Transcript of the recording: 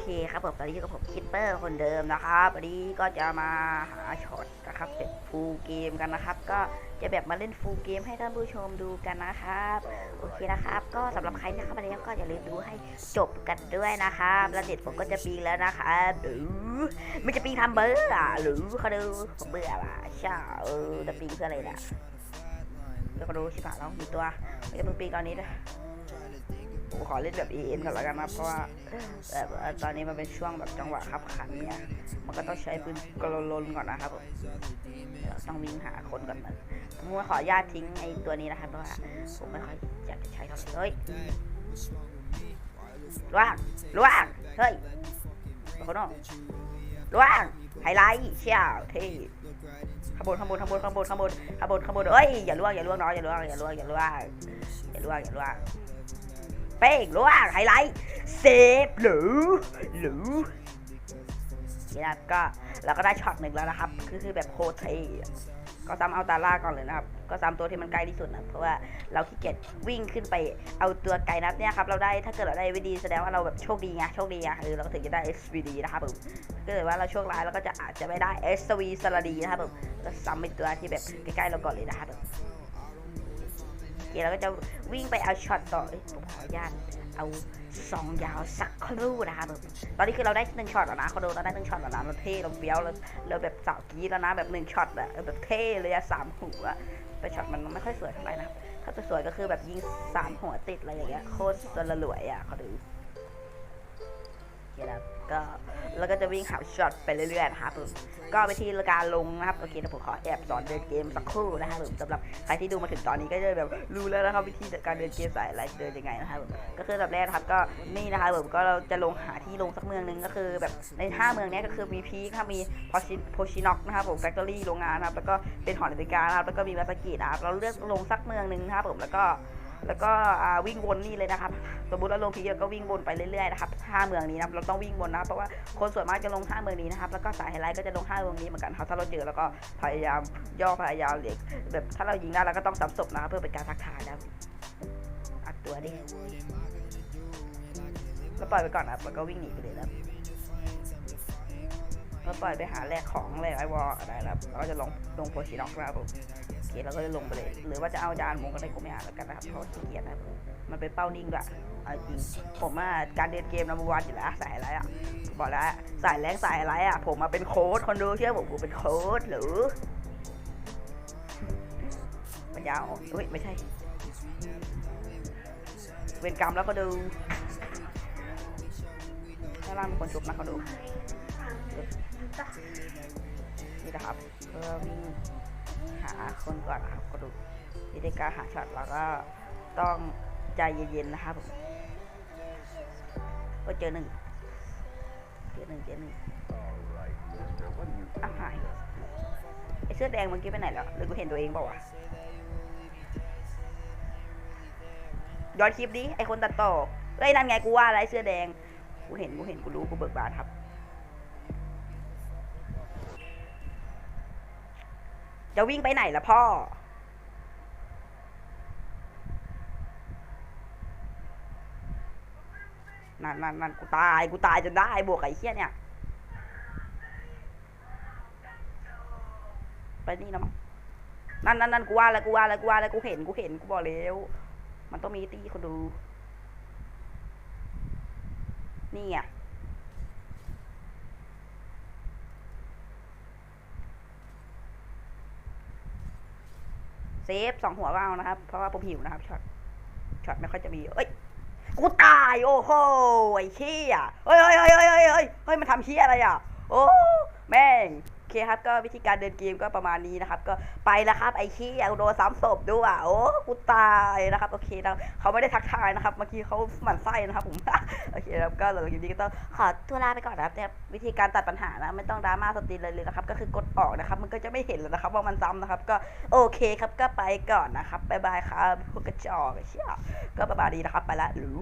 เคครับผมตอนนี้อยู่กับผมคิปเปอร์คนเดิมนะครับวันนี้ก็จะมาหาช็อตนะครับเป็นฟูลเกมกันนะครับ ก็จะแบบมาเล่นฟูลเกมให้ท่านผู้ชมดูกันนะครับโอเคนะครับ ก็สำหรับใครที่เข้ามาแล้ก็อย่าลืมดูให้จบกันด้วยนะครับแล้วเด็ดผมก็จะปีแล้วนะครับหรือไมันจะปีนทำเบอร์อะหรือเขาดูผมเบื่อว่ะใช่เออจะปีเพื่ออะไรเนี่ยเดี๋ยวเขาดูชิบหายแล้วมีตัวไม่จะเพิ่งปีตอนนี้นะผมข อเล่นแบบ EN ก่อนแล้วกันนะเพราะว่าแบบตอนนี้มันเป็นช่วงแบบจังหวะขับขันเนี่ยมันก็ต้องใช้ปืนกระลนก่อนนะครับผมต้องวิ่งหาคนก่อนนะผมว่าขออนุญาตทิ้งไอ้ตัวนี้นะครับเพราะว่าผมไม่ค่อยอยากจะใช้เท่าไหร่เฮ้ยล่วงล่วงเฮ้ยคโน่ล่วงไฮไลท์เชี่ยวเท่ข้างบนข้างบนข้างบนข้างบนข้างบนข้างบนข้างบนเอ้ยอย่าล่วงอย่าล่วงน้อยอย่าล่วงอย่าล่วงอย่าล่วงอย่าล่วงอย่าล่วง เป้งหรือว่าไฮไลท์เซฟหรือหรือนี่นะครับก็เราก็ได้ช็อตหนึ่งแล้วนะครับคือคือแบบโคตรเท่ก็ซ้ำเอาตาล่าก่อนเลยนะครับ ก็ซ้ำตัวที่มันใกล้ที่สุดนะเพราะว่าเราขี้เกียจวิ่งขึ้นไปเอาตัวไกลนับเนี่ยครับเราได้ถ้าเกิดเราได้วิดีแสดงว่าเราแบบโชคดีไงโชคดีไงเออเราก็ถึงจะได้ SVD นะครับผมถ้าเกิดว่าเราโชคร้ายเราก็จะอาจจะไม่ได้ SV สลดีนะครับผมก็ซ้ำเป็นตัวที่แบบใกล้ๆเราก่อนเลยนะครับผม เดี๋ยวเราก็จะวิ่งไปเอาช็อตต่อผมขออนุญาตเอาสองยาวสักครู่นะคะแบบตอนนี้คือเราได้หนึ่งช็อตแล้วนะเขาดูเราได้หนึ่งช็อตแล้วนะเราเท่เราเบี้ยวเราเราแบบสาวกี้แล้วนะแบบหนึ่งช็อตอะแบบเท่เลยอะสามหัวแต่ช็อตมันไม่ค่อยสวยเท่าไหร่นะถ้าจะสวยก็คือแบบยิงสามหัวติดอะไรอย่างเงี้ยโคตรสละหลวยอะเขาดู เคแล้วก็เราก็จะวิ่งหาช็อตไปเรื่อยๆนะครับผมก็วิธีการลงนะครับโอเคนะผมขอแอบสอนเดินเกมสักครู่นะครับผมสำหรับใครที่ดูมาถึงตอนนี้ก็จะแบบรู้แล้วนะครับวิธีการเดินเกมสายอะไรเดินยังไงนะครับผมก็คือแบบแรกครับก็นี่นะครับผมก็เราจะลงหาที่ลงสักเมืองหนึงก็คือแบบในห้าเมืองนี้ก็คือมีพีคครับมีพอชิโพชิน็อกนะครับผมแฟคทอรี่โรงงานนะครับแล้วก็เป็นหอนาฬิกานะครับแล้วก็มีมาสกินะครับเราเลือกลงสักเมืองหนึ่งนะครับผมแล้วก็ แล้วก็วิ่งวนนี่เลยนะครับ สมมติเราลงพีเยอก็วิ่งวนไปเรื่อยๆนะครับห้าเมืองนี้นะเราต้องวิ่งวนนะเพราะว่าคนส่วนมากจะลงห้าเมืองนี้นะครับแล้วก็สายไฮไลท์ก็จะลงห้าเมืองนี้เหมือนกันครับถ้าเราเจอแล้วก็พยายามย่อพยายามเล็กแบบถ้าเรายิงได้เราก็ต้องสับศพนะเพื่อเป็นการทักทายนะครับอัดตัวดิแล้วปล่อยไปก่อนนะแล้วก็วิ่งหนีไปเลยนะครับแล้วปล่อยไปหาแลกของแลกไอวอลอะไรนะครับเราก็จะลงลงโพชิน็อกนะครับผม เคเราก็จะลงไปเลย หรือว่าจะเอาจานมงก็ได้กูไม่อ่านแล้วกันนะครับเพราะขี้เกียจนะครับมันเป็นเป้านิ่งด้วยเอาจริง ผมว่าการเดินเกมนัมวันอยู่แล้วสายอะไรอะบอกแล้วสายแรงสายอะไรอะ ผมมาเป็นโค้ดคนดูเชื่อผมกูเป็นโค้ดหรือปัญญาอ่อนเฮ้ยไม่ใช่ เวรกรรมแล้วก็ดูข้างล่างมีคนชุบนะเขาดูนี่นะครับเพื่อวิ่ง หาคนก่อนนะครับก็ดูวิธีการหาช็อตแล้วก็ต้องใจเย็นๆนะครับผมก็เจอหนึ่งเจอหนึ่งเจอหนึ่งอ้าวหายไอเสื้อแดงเมื่อกี้ไปไหนแล้วหรือกูเห็นตัวเองเปล่าวะย้อนคลิปดิไอคนตัดต่อเอ้ยนั่นไงกูว่าอะไรเสื้อแดง กูเห็นกูเห็นกูรู้กูเบิกบานครับ จะวิ่งไปไหนล่ะพ่อ นั่นนั่นนั่นกูตาย กูตายจนได้ บวกไอ้เหี้ยเนี่ย ไปนี่นะมั้งนั่นนั่นนั่นกูว่าแล้วกูว่าแล้วกูว่าแล้วกูเห็นกูเห็นกูบอกแล้ว มันต้องมีตีคนดู นี่ไง ฟสองหัวว่านะครับ เพราะว่าผมหิวนะครับช็อตช็อตไม่ค่อยจะมีเอ้ยกูตายโอ้โหไอ้เชี่ยเฮ้ยเฮ้ยเฮ้ยเฮ้ยเฮ้ยเฮ้ยเฮ้ยมันทำเชี่ยอะไรอะโอ้แม่ง เคครับก็วิธีการเดินเกมก็ประมาณนี้นะครับ ก็ไปแล้วครับไอ้เชี่ยกูโดนซ้ำศพด้วยอะโอ้กูตายนะครับโอเคนะเขาไม่ได้ทักทายนะครับเมื่อกี้เขาหมั่นไส้นะครับผมโอเคครับก็หลังจากนี้ก็ต้องขอตัวลาไปก่อนนะครับเนี่ยวิธีการตัดปัญหานะไม่ต้องดราม่าสติเลยเลยนะครับก็คือกดออกนะครับ มันก็จะไม่เห็นแล้วนะครับ ว่ามันซ้ำนะครับ ก็โอเคครับก็ไปก่อนนะครับบ๊ายบายครับพวกกระจอกเชี่ยก็ประมาณนี้นะครับไปละหรือ